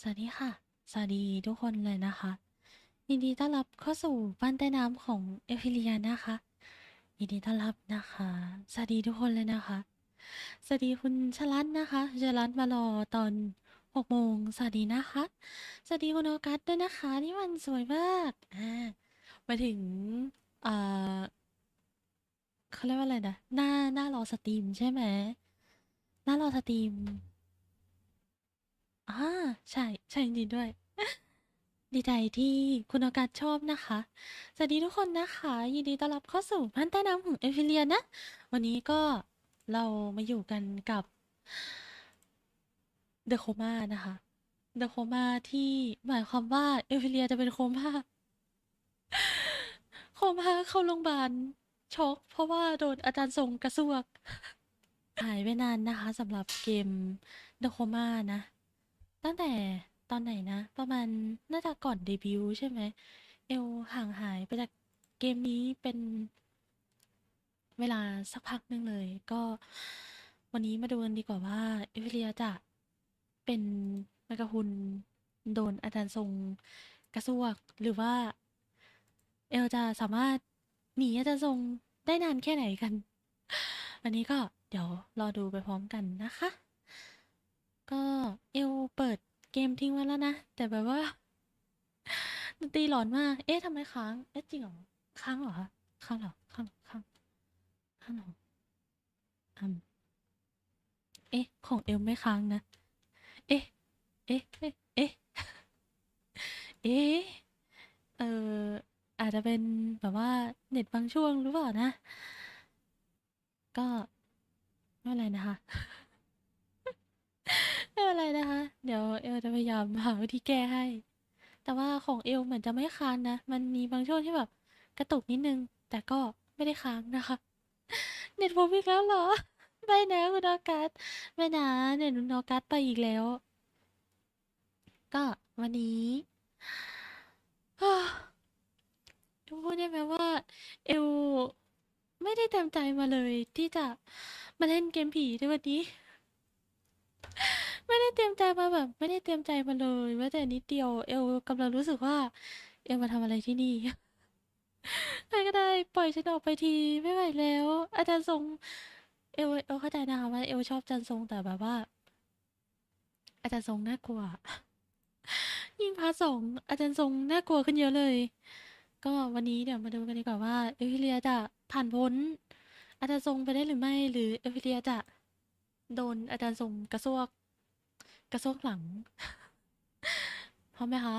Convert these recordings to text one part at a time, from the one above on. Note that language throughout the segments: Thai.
สวัสดีค่ะ สวัสดีทุกคนเลยนะคะยินดีต้อนรับเข้าสู่บ้านใต้น้ำของเอฟิเลียนะคะยินดีต้อนรับนะคะ สวัสดีทุกคนเลยนะคะ สวัสดีคุณชลันนะคะชลันมารอตอนหกโมงสวัสดีนะคะ สวัสดีคุณโอกัสด้วยนะคะ นี่มันสวยมากอ่ามาถึงเอ่อเขาเรียกว่าอะไรนะ หน้าหน้ารอสตรีมใช่ไหมหน้ารอสตรีม อ่า ใช่ ใช่จริงด้วย ดีใจที่คุณอากาศชอบนะคะ สวัสดีทุกคนนะคะ ยินดีต้อนรับเข้าสู่พันใต้น้ำของเอฟิเลียนะ วันนี้ก็เรามาอยู่กันกับเดอะโคม่านะคะ เดอะโคม่าที่หมายความว่าเอฟิเลียจะเป็นโคม่า โคม่าเข้าโรงพยาบาลช็อกเพราะว่าโดนอาจารย์ทรงกระซวก หายไปนานนะคะสำหรับเกมเดอะโคม่านะ ตั้งแต่ตอนไหนนะ ประมาณน่าจะก่อนเดบิวต์ใช่ไหม เอลห่างหายไปจากเกมนี้เป็นเวลาสักพักหนึ่งเลย ก็วันนี้มาดูกันดีกว่าว่า เอฟเลียจะเป็นแมกกาฮุนโดนอาจารย์ทรงกระซวก หรือว่า เอลจะสามารถหนีอาจารย์ทรงได้นานแค่ไหนกัน อันนี้ก็เดี๋ยวรอดูไปพร้อมกันนะคะ ก็เอลเปิดเกมทิ้งไว้แล้วนะ แต่แบบว่าดนตรีหลอนมาก เอ๊ะทำไมค้าง เอ๊ะจริงเหรอ ค้างเหรอคะค้างเหรอค้าง ค้าง ค้างเหรออืมเอ๊ะ ของเอลไม่ค้างนะ เอ๊ะ เอ๊ะ เอ๊ะ เอ๊ะ เอ๊ะ เอออาจจะเป็นแบบว่าเน็ตบางช่วงหรือเปล่านะ ก็ไม่เป็นไรนะคะ ไม่เป็นไรนะคะ เดี๋ยวเอลจะพยายามหาวิธีแก้ให้ แต่ว่าของเอลเหมือนจะไม่ค้างนะ มันมีบางช่วงที่แบบกระตุกนิดนึง แต่ก็ไม่ได้ค้างนะคะ เน็ตผมอีกแล้วเหรอ ไม่นะคุณออกัสไม่นะเน็ตคุณออกัสไปอีกแล้ว ก็วันนี้พูดได้ไหมว่า เอลไม่ได้เต็มใจมาเลยที่จะมาเล่นเกมผีในวันนี้ ไม่ได้เตรียมใจมาแบบ ไม่ได้เตรียมใจมาเลยแม้แต่นิดเดียว เอลกำลังรู้สึกว่า เอลมาทำอะไรที่นี่ ใครก็ได้ปล่อยฉันออกไปทีไม่ไหวแล้ว อาจารย์ทรง เอลเอลเข้าใจนะคะว่าเอลชอบอาจารย์ทรงแต่แบบว่า อาจารย์ทรงน่ากลัวยิ่งพาร์ทสองอาจารย์ทรงน่ากลัวขึ้นเยอะเลย ก็วันนี้เดี๋ยวมาดูกันดีกว่าว่าเอฟิเลียจะผ่านพ้นอาจารย์ทรงไปได้หรือไม่ หรือเอฟิเลียจะโดนอาจารย์ทรงกระซวก กระซกหลัง พร้อมไหมคะ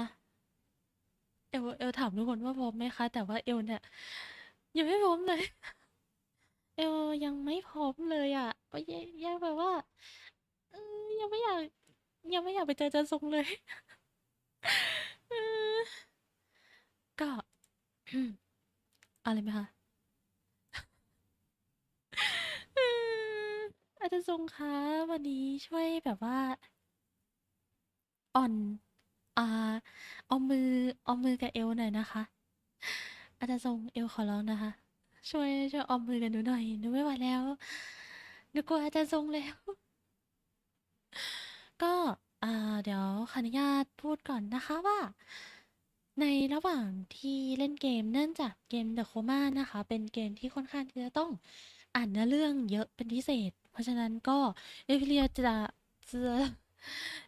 เอลเอลถามทุกคนว่าพร้อมไหมคะ แต่ว่าเอลเนี่ยยังไม่พร้อมเลย เอลยังไม่พร้อมเลยอะก็ยังยังแบบว่าอยังไม่อยาก ยังไม่อยากไปเจออาจารย์ทรงเลย ก็อาเลยไหมคะอาจารย์ทรงคะวันนี้ช่วยแบบว่า อ่อน อ่า เอามือ เอามือกับเอวหน่อยนะคะ อาจารย์ทรงเอวขอร้องนะคะ ช่วยช่วยเอามือกันหนูหน่อย หนูไม่ไหวแล้ว หนูกลัวอาจารย์ทรงแล้ว ก็อ่าเดี๋ยวขออนุญาตพูดก่อนนะคะว่า ในระหว่างที่เล่นเกมเนื่องจากเกม The Coma นะคะ เป็นเกมที่ค่อนข้างที่จะต้องอ่านเนื้อเรื่องเยอะเป็นพิเศษ เพราะฉะนั้นก็เอพิเลียจะจะ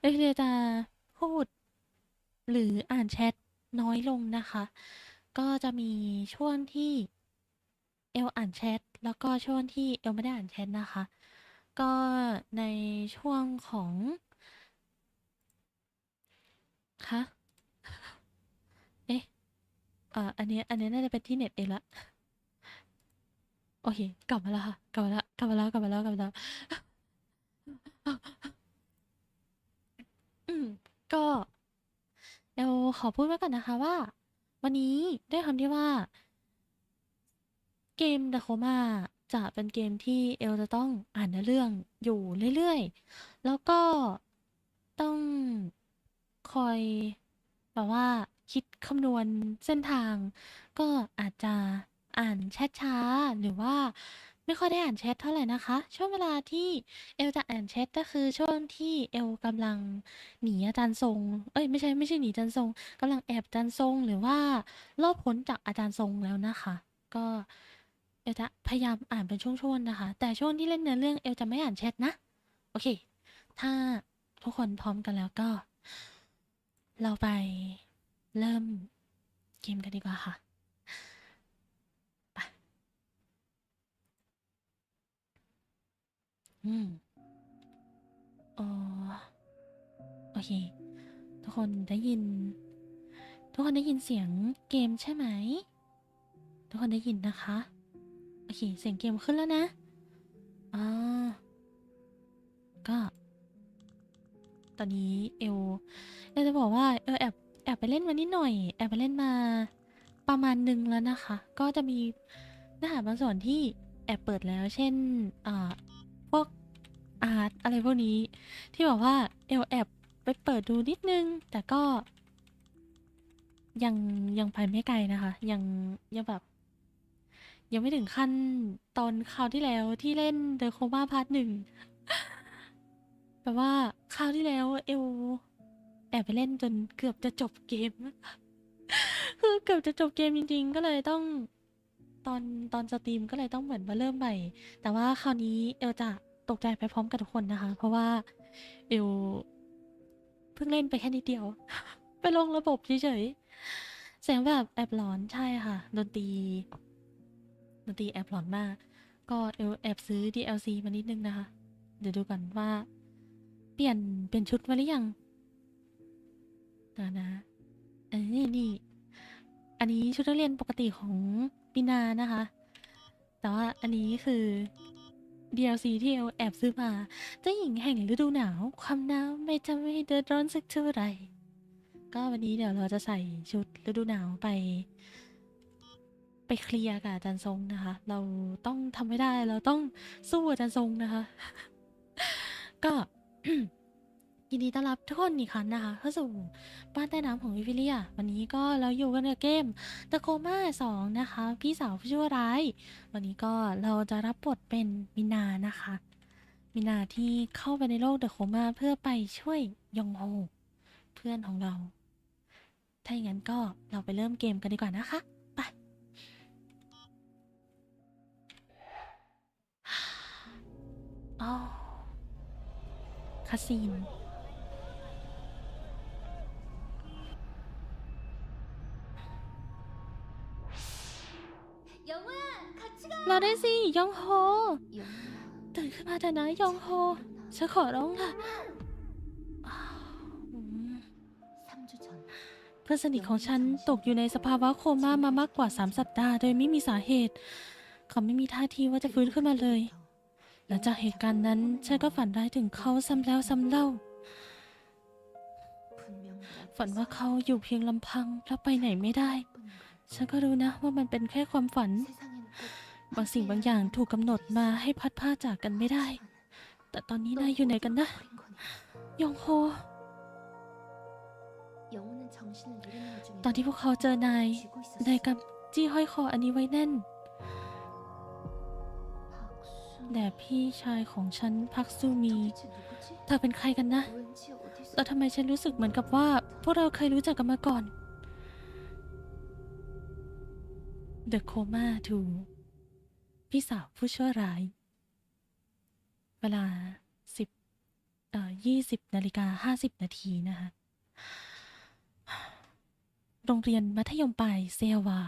เอพิเลียจะ พูด หรืออ่านแชทน้อยลงนะคะ ก็จะมีช่วงที่เอลอ่านแชทแล้วก็ช่วงที่เอลไม่ได้อ่านแชทนะคะ ก็ในช่วงของคะเอ๊ะเอ่ออันนี้อันนี้น่าจะเป็นที่เน็ตเองละ โอเค กลับมาแล้วค่ะ กลับมาแล้ว กลับมาแล้ว กลับมาแล้ว กลับมาแล้ว อืม ก็เอลขอพูดไว้ก่อนนะคะว่า วันนี้ด้วยคำที่ว่า เกม The Coma จะเป็นเกมที่เอลจะต้องอ่านเนื้อเรื่องอยู่เรื่อยๆ แล้วก็ต้องคอยแบบว่าคิดคำนวณเส้นทาง ก็อาจจะอ่านช้าๆหรือว่า ไม่ค่อยได้อ่านแชทเท่าไหร่นะคะ ช่วงเวลาที่เอลจะอ่านแชทก็คือช่วงที่เอลกำลังหนีอาจารย์ทรง เอ้ยไม่ใช่ไม่ใช่หนีอาจารย์ทรงกำลังแอบอาจารย์ทรงหรือว่าลอบพ้นจากอาจารย์ทรงแล้วนะคะ ก็เอลจะพยายามอ่านเป็นช่วงๆนะคะ แต่ช่วงที่เล่นเนื้อเรื่องเอลจะไม่อ่านแชทนะ โอเค ถ้าทุกคนพร้อมกันแล้วก็ เราไปเริ่มเกมกันดีกว่าค่ะ อืมอ๋อโอเค ทุกคนได้ยิน ทุกคนได้ยินเสียงเกมใช่ไหม ทุกคนได้ยินนะคะ โอเค เสียงเกมขึ้นแล้วนะอ๋อก็ ตอนนี้เอลเอลจะบอกว่าเออแอบแอบไปเล่นมานิดหน่อย แอบไปเล่นมาประมาณหนึ่งแล้วนะคะ ก็จะมีเนื้อหาบางส่วนที่แอบเปิดแล้ว เช่นอ่า พวกอาร์ตอะไรพวกนี้ ที่บอกว่าเอลแอบไปเปิดดูนิดนึง แต่ก็ ยังยังไปไม่ไกลนะคะ ยังยังแบบ ยังไม่ถึงขั้นตอนคราวที่แล้วที่เล่น The Coma Part หนึ่งแบบว่าคราวที่แล้วเอลแอบไปเล่นจนเกือบจะจบเกม คือเกือบจะจบเกมจริงๆ ก็เลยต้อง ตอนตอนสตรีมก็เลยต้องเหมือนมาเริ่มใหม่ แต่ว่าคราวนี้เอลจะตกใจไปพร้อมกับทุกคนนะคะ เพราะว่าเอลเพิ่งเล่นไปแค่นิดเดียว ไปลงระบบเฉยๆเสียงแบบแอบหลอนใช่ค่ะดนตรีดนตรีแอบหลอนมาก ก็เอลแอบซื้อ DLC มานิดนึงนะคะ เดี๋ยวดูก่อนว่า เปลี่ยนเป็นชุดมาหรือยังนะนะเอ้ยนี่ อันนี้ชุดนักเรียนปกติของ ปีนานะคะ แต่ว่าอันนี้คือ DLC ที่เอลแอบซื้อมาเจ้าหญิงแห่งฤดูหนาว ความหนาวไม่ทำให้เดือดร้อนสักเท่าไหร่ก็วันนี้เดี๋ยวเราจะใส่ชุดฤดูหนาวไป ไปเคลียร์กับอาจารย์ทรงนะคะ เราต้องทำให้ได้เราต้องสู้อาจารย์ทรงนะคะ ก็ ยินดีต้อนรับทุกคนอีกครั้งนะคะเข้าสู่บ้านใต้น้ำของวิฟิเลีย วันนี้ก็เราอยู่กันกับเกม The Coma 2 นะคะ พี่สาวผู้ชั่วร้าย วันนี้ก็เราจะรับบทเป็นมินานะคะ มินาที่เข้าไปในโลก The Coma เพื่อไปช่วยยองโฮเพื่อนของเรา ถ้าอย่างนั้นก็เราไปเริ่มเกมกันดีกว่านะคะ ไปอ๋อคาซีน ราได้สิยองโฮ ตื่นขึ้นมาเถอะนะยองโฮฉันขอร้องค่ะเพื่อนสนิทของฉันตกอยู่ในสภาวะโคม่ามามากกว่า 3 สัปดาห์โดยไม่มีสาเหตุ เขาไม่มีท่าทีว่าจะฟื้นขึ้นมาเลย หลังจากเหตุการณ์นั้นฉันก็ฝันร้ายถึงเขาซ้ำแล้วซ้ำเล่า ฝันว่าเขาอยู่เพียงลำพังแล้วไปไหนไม่ได้ ฉันก็รู้นะว่ามันเป็นแค่ความฝัน บางสิ่งบางอย่างถูกกำหนดมาให้พัดผ้าจากกันไม่ได้ แต่ตอนนี้นายอยู่ไหนกันนะ ยองโฮ ตอนที่พวกเขาเจอนายนายกำจี้ห้อยคออันนี้ไว้แน่นแต่พี่ชายของฉันพักซูมีเธอเป็นใครกันนะ แล้วทำไมฉันรู้สึกเหมือนกับว่า พวกเราเคยรู้จักกันมาก่อน The Coma 2 พี่สาวผู้ชั่วร้าย เวลาสิบเอ่อยี่สิบนาฬิกาห้าสิบนาทีนะคะ โรงเรียนมัธยมปลายเซวา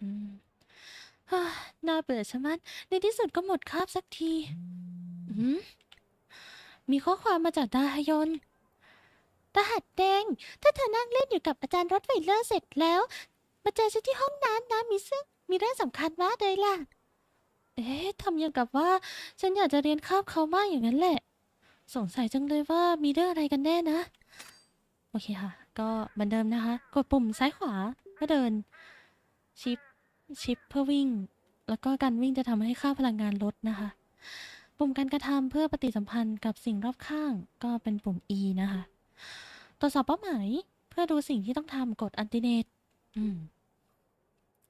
อืมฮ่าน่าเบื่อชะมัด ในที่สุดก็หมดคาบสักที อืมมีข้อความมาจากดาฮยอน รหัสแดง ถ้าเธอนั่งเล่นอยู่กับอาจารย์รถไฟเลอร์เสร็จแล้ว มาเจอฉันที่ห้องน้ำนะมีเรื่องมีเรื่องสำคัญมากเลยล่ะ เอ๊ะทำอย่างกับว่า ฉันอยากจะเรียนคาบเขามากอย่างนั้นแหละ สงสัยจังเลยว่ามีเรื่องอะไรกันแน่นะ โอเคค่ะ ก็เหมือนเดิมนะคะ กดปุ่มซ้ายขวาเพื่อเดิน ชิป ชิปเพื่อวิ่ง แล้วก็การวิ่งจะทำให้ค่าพลังงานลดนะคะ ปุ่มการกระทำเพื่อปฏิสัมพันธ์กับสิ่งรอบข้าง ก็เป็นปุ่ม E นะคะ ตรวจสอบเป้าหมาย เพื่อดูสิ่งที่ต้องทำกดอันติเนตอืม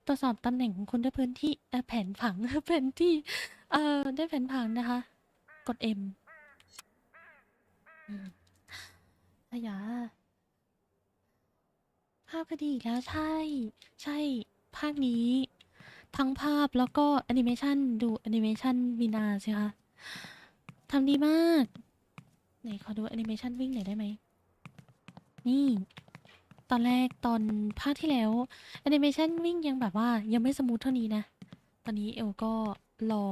ตรวจสอบตำแหน่งของคุณด้วยพื้นที่เอ่อแผนผัง แผนที่ เอ่อด้วยแผนผังนะคะ กด M อืมอายาภาพก็ดีอีกแล้วใช่ ใช่ ภาคนี้ ทั้งภาพแล้วก็แอนิเมชันดูแอนิเมชันวีนาสิคะทำดีมาก ไหน ขอดูแอนิเมชันวิ่งหน่อยได้ไหม นี่ ตอนแรกตอนภาคที่แล้วแอนิเมชันวิ่งยังแบบว่ายังไม่สมูทเท่านี้นะ ตอนนี้เอลก็รอ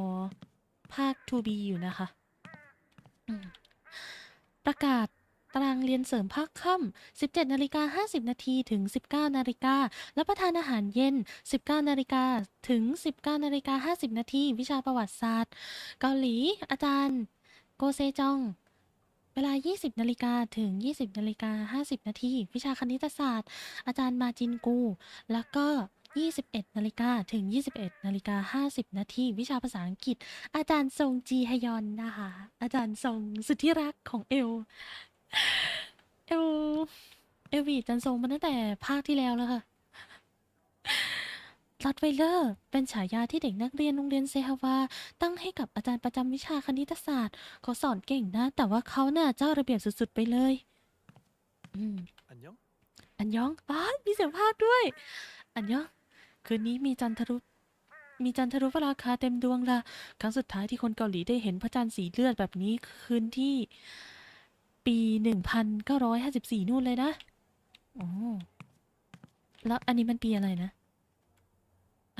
ภาค 2B อยู่นะคะ ประกาศตารางเรียนเสริมภาคค่ำ 17นาฬิกา50 นาทีถึง 19นาฬิการับประทานอาหารเย็น 19นาฬิกาถึง 19นาฬิกา50 นาทีวิชาประวัติศาสตร์ เกาหลี อาจารย์ โกเซจอง ลา 20นาฬิกาถึง 20นาฬิกา50 นาที วิชาคณิตศาสตร์ อาจารย์มาจินกู แล้วก็ 21นาฬิกาถึง 21นาฬิกา50 นาที วิชาภาษาอังกฤษ อาจารย์ทรงจีฮยอนนะคะ อาจารย์ทรงสุดที่รักของเอล เอล เอลวีจันทรงมาตั้งแต่ภาคที่แล้วแล้วค่ะ ลอตไวเลอร์ เป็นฉายาที่เด็กนักเรียนโรงเรียนเซฮาวา ตั้งให้กับอาจารย์ประจำวิชาคณิตศาสตร์ เขาสอนเก่งนะ แต่ว่าเขาน่ะเจ้าระเบียบสุดๆ ไปเลย อืม안 녕? อันยองอ๋อมีเสียงภาคด้วย อันยอง คืนนี้มีจันทรุปมีจันทรุปราคาเต็มดวงละครั้งสุดท้ายที่คนเกาหลีได้เห็นพระจันทร์สีเลือดแบบนี้คืนที่ ปีหนึ่งพันเก้าร้อยห้าสิบสี่นู่นเลยนะ อ๋อ แล้วอันนี้มันปีอะไรนะ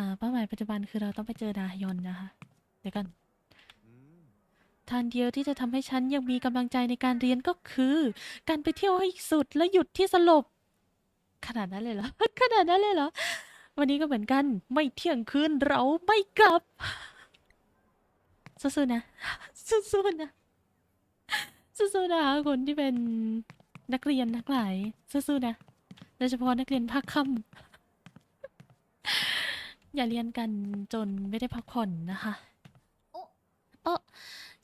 อ่าเป้าหมายปัจจุบันคือเราต้องไปเจอดาฮยอนนะคะ เดี๋ยวกัน 음, ทางเดียวที่จะทำให้ฉันยังมีกำลังใจในการเรียนก็คือ การไปเที่ยวให้สุดและหยุดที่สลบ ขนาดนั้นเลยเหรอ ขนาดนั้นเลยเหรอ วันนี้ก็เหมือนกัน ไม่เที่ยงคืนเราไม่กลับ สู้ๆนะ สู้ๆนะ สู้ๆนะคะคนที่เป็นนักเรียนทั้งหลาย สู้ๆนะ โดยเฉพาะนักเรียนภาคค่ำ อย่าเรียนกันจนไม่ได้พักผ่อนนะคะโอ๊โอ้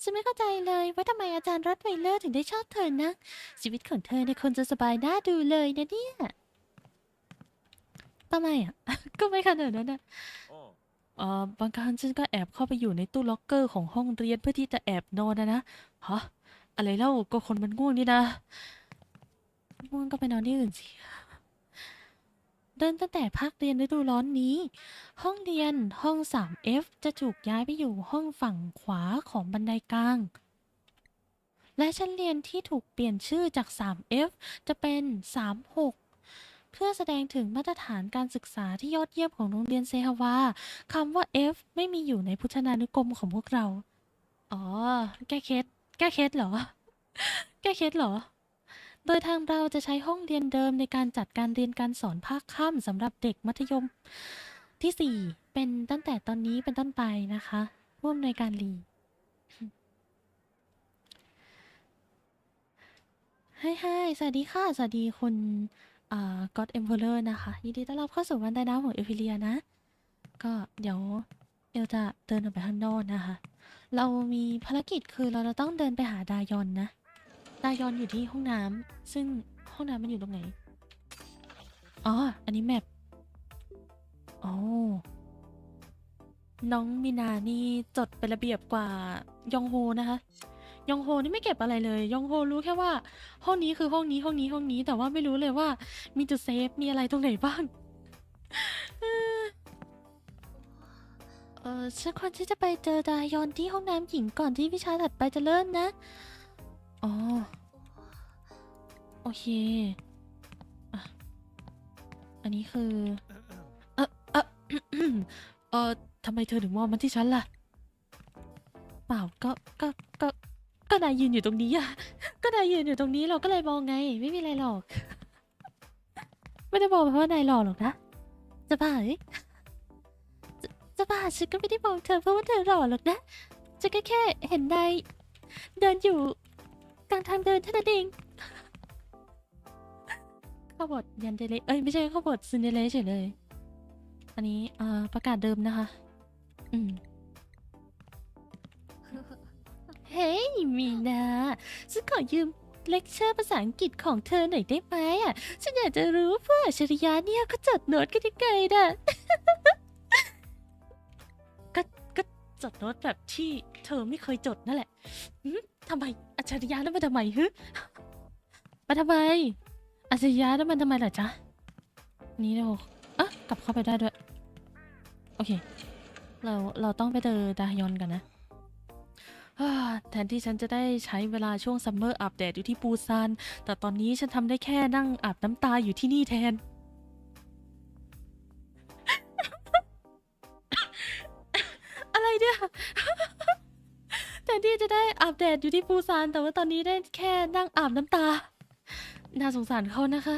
ฉันไม่เข้าใจเลยว่าทำไมอาจารย์รัตไวเลอร์ถึงได้ชอบเธอนะชีวิตของเธอเนี่ยคนจะสบายน่าดูเลยนะเนี่ยทำไมอะ ก็ไม่ขนาดนั้นนะ 어, เอ่อบางครั้งฉันก็แอบเข้าไปอยู่ในตู้ล็อกเกอร์ของห้องเรียนเพื่อที่จะแอบนอนนะนะฮะอะไรเล่าก็คนมันง่วงนี่นะง่วงก็ไปนอนที่อื่นสิ เดินตั้งแต่ภาคเรียนฤดูร้อนนี้ ห้องเรียนห้อง 3F จะถูกย้ายไปอยู่ห้องฝั่งขวาของบันไดกลาง และชั้นเรียนที่ถูกเปลี่ยนชื่อจาก 3F จะเป็น 36เพื่อแสดงถึงมาตรฐานการศึกษาที่ยอดเยี่ยมของโรงเรียนเซฮาวาคำว่า F ไม่มีอยู่ในพุทธนานุกรมของพวกเรา อ๋อ แก้เคล็ดแก้เคล็ดเหรอ แก้เคล็ดเหรอ โดยทางเราจะใช้ห้องเรียนเดิมในการจัดการเรียนการสอนภาคค่ำสำหรับเด็กมัธยมที่ 4 เป็นตั้งแต่ตอนนี้เป็นต้นไปนะคะผู้อำนการลีให้ให้สวัสดีค่ะ สวัสดีคุณก็อ่า God Emperor นะคะ ยินดีต้อนรับเข้าสู่วันใต้น้ำของเอฟิเลียนะ ก็เดี๋ยวเอลจะเดินออกไปข้างนอกนะคะ เรามีภารกิจคือเราจะต้องเดินไปหาดายอนนะ ดายอนอยู่ที่ห้องน้ำซึ่งห้องน้ำมันอยู่ตรงไหน อ๋อ อันนี้แมปอ๋อ น้องมินานี่จดเป็นระเบียบกว่ายองโฮนะคะ ยองโฮนี่ไม่เก็บอะไรเลย ยองโฮรู้แค่ว่า ห้องนี้คือห้องนี้ห้องนี้ห้องนี้ แต่ว่าไม่รู้เลยว่า มีจุดเซฟ มีอะไรตรงไหนบ้าง เออเออฉันควรที่จะไปเจอดายอนที่ห้องน้ำหญิงก่อนที่วิชาถัดไปจะเริ่มนะ อ๋อ โอเคอะอันนี้คือ เออเออเออทำไมเธอถึงมองมันที่ฉันล่ะ เปล่าก็ก็ก็ก็นายยืนอยู่ตรงนี้อะก็นายยืนอยู่ตรงนี้เราก็เลยมองไง ไม่มีอะไรหรอก ไม่ได้บอกเพราะว่านายหล่อหรอกนะ จะบ้าเอ้ยจะจะบ้าฉันก็ไม่ได้มองเธอเพราะว่าเธอหล่อหรอกนะฉันก็แค่เห็นนายเดินอยู่ กลางทางเดินเท่านั้นเองข้าบทยันเดเลเอ้ยไม่ใช่ข้าบทซินเดเลเฉยเลย อันนี้อ่าประกาศเดิมนะคะ อืมเฮ้ยมีนาฉันขอยืมเลคเชอร์ภาษาอังกฤษของเธอหน่อยได้ไหมอะ ฉันอยากจะรู้ว่าพวกอัจฉริยะเนี่ยเขาจดโน้ตกันยังไงน่ะ จดโน้ตแบบที่เธอไม่เคยจดนั่นแหละทำไมอัจฉริยะนั่นมันทำไมฮึมาทำไม อัจฉริยะนั่นมันทำไมล่ะจ๊ะ นี่เราอะกลับเข้าไปได้ด้วย โอเค เรา เราต้องไปเจอดายอนกันนะแทนที่ฉันจะได้ใช้เวลาช่วงซัมเมอร์อาบแดดอยู่ที่ปูซาน แต่ตอนนี้ฉันทำได้แค่นั่งอาบน้ำตาอยู่ที่นี่แทน เนี่ยแทนที่จะได้อาบแดดอยู่ที่ปูซาน แต่ว่าตอนนี้ได้แค่นั่งอาบน้ำตา น่าสงสารเขานะคะ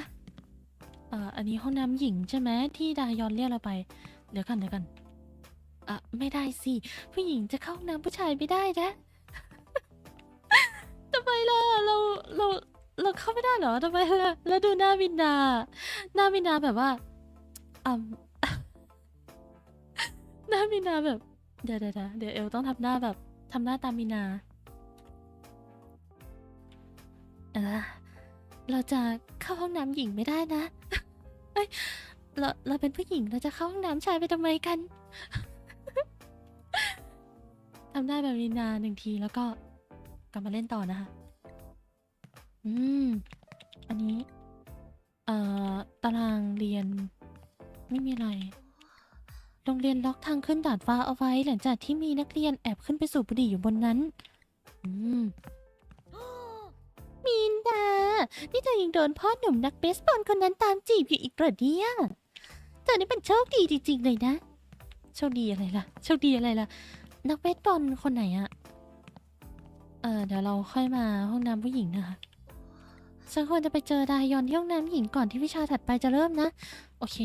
เอ่ออันนี้ห้องน้ำหญิงใช่ไหมที่ดายอนเรียกเราไป เดี๋ยวกันเดี๋ยวกันอะไม่ได้สิ ผู้หญิงจะเข้าห้องน้ำผู้ชายไม่ได้นะทำไมล่ะเราเราเราเข้าไม่ได้เหรอทำไมล่ะแล้วดูหน้ามินดา หน้ามินดาแบบว่าอืมหน้ามินดาแบบ เดี๋ยวเดี๋ยวเดี๋ยวเอลต้องทำหน้าแบบทำหน้าตามมินาเออเราจะเข้าห้องน้ำหญิงไม่ได้นะเอ้ยเราเราเป็นผู้หญิงเราจะเข้าห้องน้ำชายไปทำไมกันทำได้แบบมินาหนึ่งทีแล้วก็กลับมาเล่นต่อนะคะ อืม อันนี้ เอ่อ ตารางเรียนไม่มีอะไร โรงเรียนล็อกทางขึ้นดาดฟ้าเอาไว้หลังจากที่มีนักเรียนแอบขึ้นไปสูบบุหรี่อยู่บนนั้น อืมมีนดา นี่เธอยังโดนพ่อหนุ่มนักเบสบอลคนนั้นตามจีบอยู่อีกเหรอเนี่ย เธอนี่เป็นโชคดีจริงๆเลยนะ โชคดีอะไรล่ะ โชคดีอะไรล่ะ นักเบสบอลคนไหนอะเออเดี๋ยวเราค่อยมาห้องน้ำผู้หญิงนะคะฉันควรจะไปเจอดายอนที่ห้องน้ำหญิงก่อนที่วิชาถัดไปจะเริ่มนะ โอเค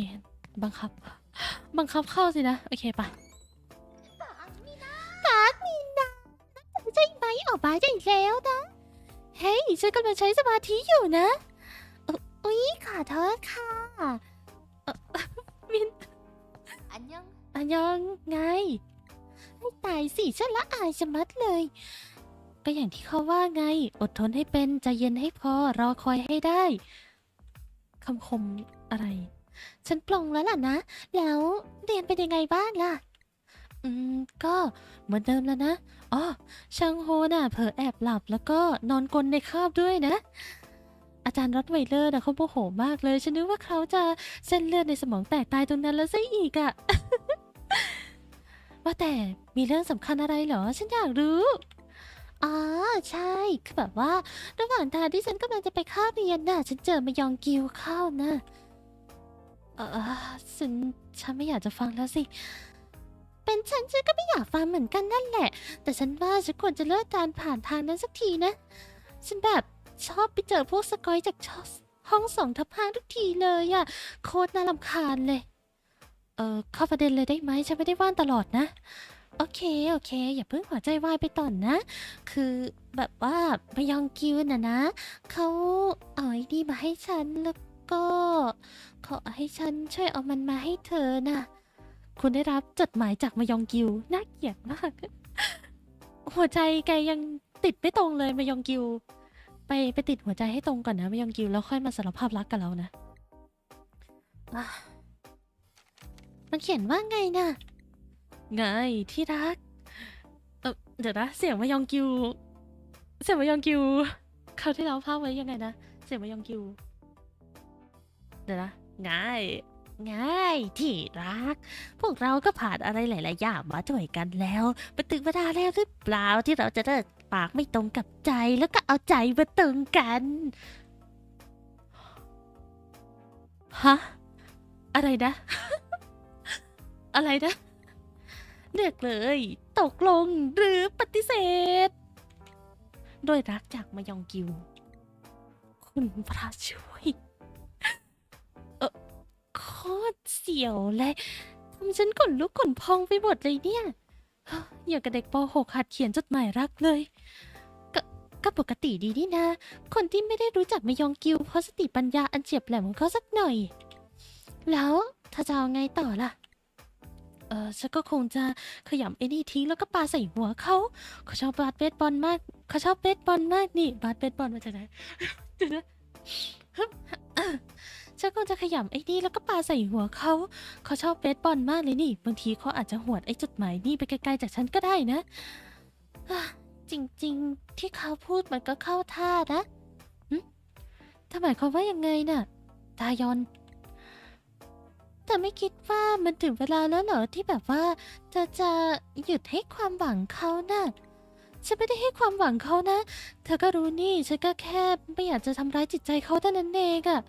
บังคับ บังคับเข้าสินะ โอเคไปปากมีนาใช่ไหมออกมาได้แล้วนะ เฮ้ยฉันกำลังใช้สมาธิอยู่นะเอ่ออุ๊ยขอโทษค่ะเอ่อมิน안녕อันยังไงให้ตายสิฉันละอายชะมัดเลย ก็อย่างที่เขาว่าไง อดทนให้เป็นใจเย็นให้พอรอคอยให้ได้คำคมอะไร ฉันปลงแล้วล่ะนะ แล้วเรียนเป็นยังไงบ้างล่ะ อืม ก็เหมือนเดิมแล้วนะอ๋อช่างโฮน่ะเผลอแอบหลับแล้วก็นอนกลนในคาบด้วยนะ อาจารย์รอตไวเลอร์นะเขาโมโหมากเลย ฉันนึกว่าเขาจะเส้นเลือดในสมองแตกตายตรงนั้นแล้วซะอีกอะว่าแต่มีเรื่องสำคัญอะไรเหรอ ฉันอยากรู้อ๋อใช่คือแบบว่า ระหว่างทางที่ฉันกำลังจะไปข้าเรียนน่ะ ฉันเจอมายองกิวเข้านะ เออฉันฉันไม่อยากจะฟังแล้วสิ เป็นฉันฉันก็ไม่อยากฟังเหมือนกันนั่นแหละ แต่ฉันว่าฉันควรจะเลิกการผ่านทางนั้นสักทีนะ ฉันแบบชอบไปเจอพวกสกอยจากชอห้องสองทับห้าทุกทีเลยอะโคตรน่ารำคาญเลย เออเข้าประเด็นเลยได้ไหมฉันไม่ได้ว่านตลอดนะ โอเค โอเค อย่าเพิ่งหัวใจวายไปต่อนนะ คือแบบว่ามายองกิวน่ะนะ เขาเอาไอ้นี่มาให้ฉันแล้ว ก็ ขอให้ฉันช่วยเอามันมาให้เธอน่ะคุณได้รับจดหมายจากมายองกิว น่าเกลียดมาก หัวใจแกยังติดไม่ตรงเลยมายองกิว ไปไปติดหัวใจให้ตรงก่อนนะมายองกิวแล้วค่อยมาสารภาพรักกับเรานะมันเขียนว่าไงน่ะไงที่รักเออเดี๋ยวนะเสียงมายองกิว เสียงมายองกิวเขาที่เราภาพไว้ยังไงนะ เสียงมายองกิว เดี๋ยวนะง่ายง่ายที่รัก พวกเราก็ผ่านอะไรหลาย ๆ อย่างมาด้วยกันแล้วเป็นถึงเวลาแล้วหรือเปล่าที่เราจะเลิกปากไม่ตรงกับใจแล้วก็เอาใจมาตรงกันฮะอะไรนะ อะไรนะเลือกเลย ตกลงหรือปฏิเสธ ด้วยรักจากมายองกิว คุณพระช่วย ตรเสียวเลยทำฉันขนลุกขนพองไปหมดเลยเนี่ยเฮ้ออย่างกับเด็กป .6 หัดเขียนจดหมายรักเลย ก็ก็ปกติดีนี่นะ คนที่ไม่ได้รู้จักมายองกิวเพราะสติปัญญาอันเฉียบแหลมของเขาสักหน่อย แล้วถ้าจะเอาไงต่อล่ะเอออฉันก็คงจะขยำไอ้นี่ทิ้งแล้วก็ปาใส่หัวเขาเขาชอบบาสเบสบอลมากเขาชอบเบสบอลมากนี่บาสเบสบอลมาจากไหน เดี๋ยวนะฮึบ ฉันคงจะขยำไอ้นี่แล้วก็ปาใส่หัวเขา เขาชอบเบสบอลมากเลยนี่ บางทีเขาอาจจะหวดไอ้จดหมายนี่ไปไกลๆจากฉันก็ได้นะอะจริงๆ ที่เขาพูดมันก็เข้าท่านะหึถ้าหมายความว่ายังไงน่ะ ตายอน แต่ไม่คิดว่ามันถึงเวลาแล้วเหรอที่แบบว่าเธอจะหยุดให้ความหวังเขาน่ะ ฉันไม่ได้ให้ความหวังเขานะ เธอก็รู้นี่ ฉันก็แค่ไม่อยากจะทำร้ายจิตใจเขาเท่านั้นเองอะ่ะ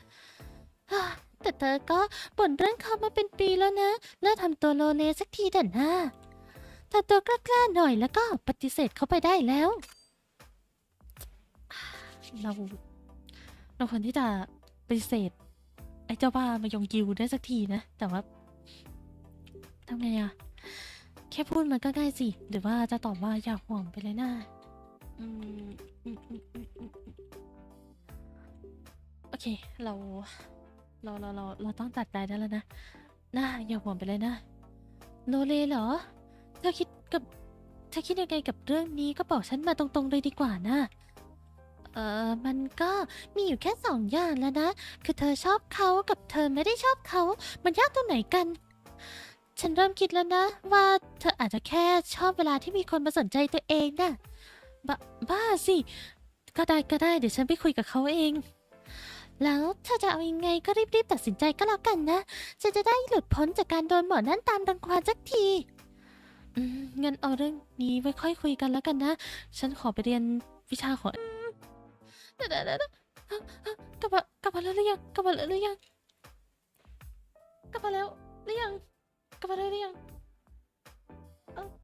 แต่เธอก็บ่นเรื่องเขามาเป็นปีแล้วนะเลิกทำตัวโลเลสักทีเถอะนะทำตัวกล้าๆหน่อยแล้วก็ปฏิเสธเขาไปได้แล้ว เราเราควรที่จะปฏิเสธ ไอ้เจ้าบ้ามายองกิวได้สักทีนะ แต่ว่าทำไงอะแค่พูดมันก็ง่ายสิ หรือว่าจะตอบว่าอย่าห่วงไปเลยนะโอเค เรา เราเราเราเราต้องตัดได้แล้วนะน่าอย่าห่วงไปเลยนะโลเลเหรอ เธอคิดกับเธอคิดยังไงกับเรื่องนี้ก็บอกฉันมาตรงๆเลยดีกว่านะ เออมันก็มีอยู่แค่สองอย่างแล้วนะ คือเธอชอบเขากับเธอไม่ได้ชอบเขา มันยากตรงไหนกัน ฉันเริ่มคิดแล้วนะ ว่าเธออาจจะแค่ชอบเวลาที่มีคนมาสนใจตัวเองนะ่ะบาบ้าสิ ก็ได้ก็ได้เดี๋ยวฉันไปคุยกับเขาเอง แล้วเธอจะเอายังไงก็รีบๆตัดสินใจก็แล้วกันนะฉันจะได้หลุดพ้นจากการโดนหมอนั่นตามรังควานสักทีอืมงั้นเอาเรื่องนี้ไว้ค่อยคุยกันแล้วกันนะ ฉันขอไปเรียนวิชาของเดี๋ยวเดี๋ยวเดี๋ยวกลับมากลับมาแล้วหรือยังกลับมาแล้วหรือยังกลับมาแล้วหรือยังกลับมาแล้วหรือยัง